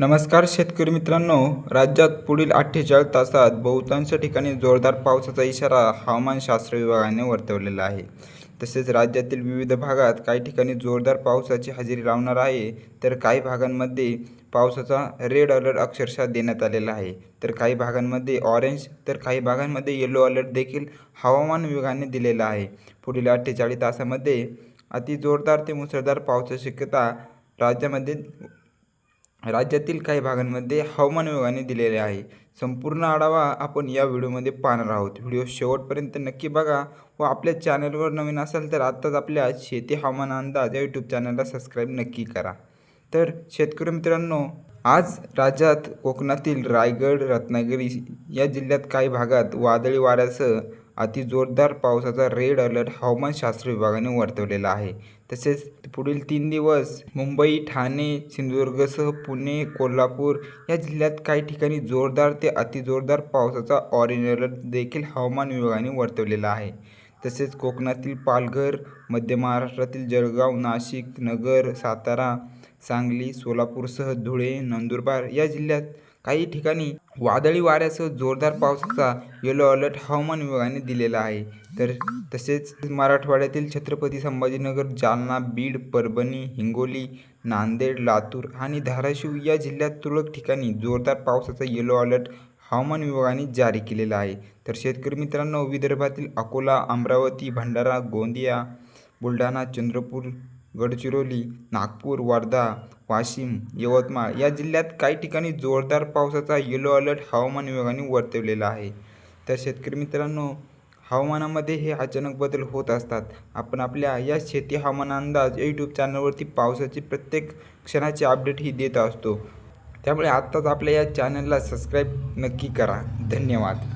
नमस्कार शेतकरी मित्रांनो राज्यात पुढील अठ्ठेचाळीस तासात बहुतांश ठिकाणी जोरदार पावसाचा इशारा हवामानशास्त्र विभागाने वर्तवलेला आहे. तसेच राज्यातील विविध भागात काही ठिकाणी जोरदार पावसाची हजेरी लावणार आहे तर काही भागांमध्ये पावसाचा रेड अलर्ट अक्षरशः देण्यात आलेला आहे. तर काही भागांमध्ये ऑरेंज तर काही भागांमध्ये येलो अलर्ट देखील हवामान विभागाने दिलेला आहे. पुढील अठ्ठेचाळीस तासामध्ये अति जोरदार ते मुसळधार पावसाची शक्यता राज्यामध्ये राज्यातील काही भागांमध्ये हवामान विभागाने दिलेले आहे. संपूर्ण आढावा आपण या व्हिडिओमध्ये पाहणार आहोत. व्हिडिओ शेवटपर्यंत नक्की बघा व आपल्या चॅनलवर नवीन असाल तर आत्ताच आपल्या शेती हवामान अंदाज या यूट्यूब चॅनलला सबस्क्राईब नक्की करा. तर शेतकरी मित्रांनो आज राज्यात कोकणातील रायगड रत्नागिरी या जिल्ह्यात काही भागात वादळी वाऱ्यासह अति जोरदार पावसाचा रेड अलर्ट हवामानशास्त्र विभागाने वर्तवलेला आहे. तसेच पुढील तीन दिवस मुंबई ठाणे सिंधुदुर्गसह पुणे कोल्हापूर या जिल्ह्यात काही ठिकाणी जोरदार ते अतिजोरदार पावसाचा ऑरेंज अलर्ट देखील हवामान विभागाने वर्तवलेला आहे. तसेच कोकणातील पालघर मध्य महाराष्ट्रातील जळगाव नाशिक नगर सातारा सांगली सोलापूरसह धुळे नंदुरबार या जिल्ह्यात काही ठिकाणी वादळी वाऱ्यासह जोरदार पावसाचा येलो अलर्ट हवामान विभागाने दिलेला आहे. तर तसेच मराठवाड्यातील छत्रपती संभाजीनगर जालना बीड परभणी हिंगोली नांदेड लातूर आणि धाराशिव या जिल्ह्यात तुरळक ठिकाणी जोरदार पावसाचा येलो अलर्ट हवामान विभागाने जारी केलेला आहे. तर शेतकरी मित्रांनो विदर्भातील अकोला अमरावती भंडारा गोंदिया बुलढाणा चंद्रपूर गडचिरोली नागपूर वर्धा वाशिम यवतमाळ या जिल्ह्यात काही ठिकाणी जोरदार पावसाचा येलो अलर्ट हवामान विभागाने वर्तवलेला आहे. तर शेतकरी मित्रांनो हवामानामध्ये हे अचानक बदल होत असतात. आपण आपल्या या शेती हवामान अंदाज यूट्यूब चॅनलवरती पावसाची प्रत्येक क्षणाची अपडेट ही देत असतो. त्यामुळे आत्ताच आपल्या या चॅनलला सबस्क्राईब नक्की करा. धन्यवाद.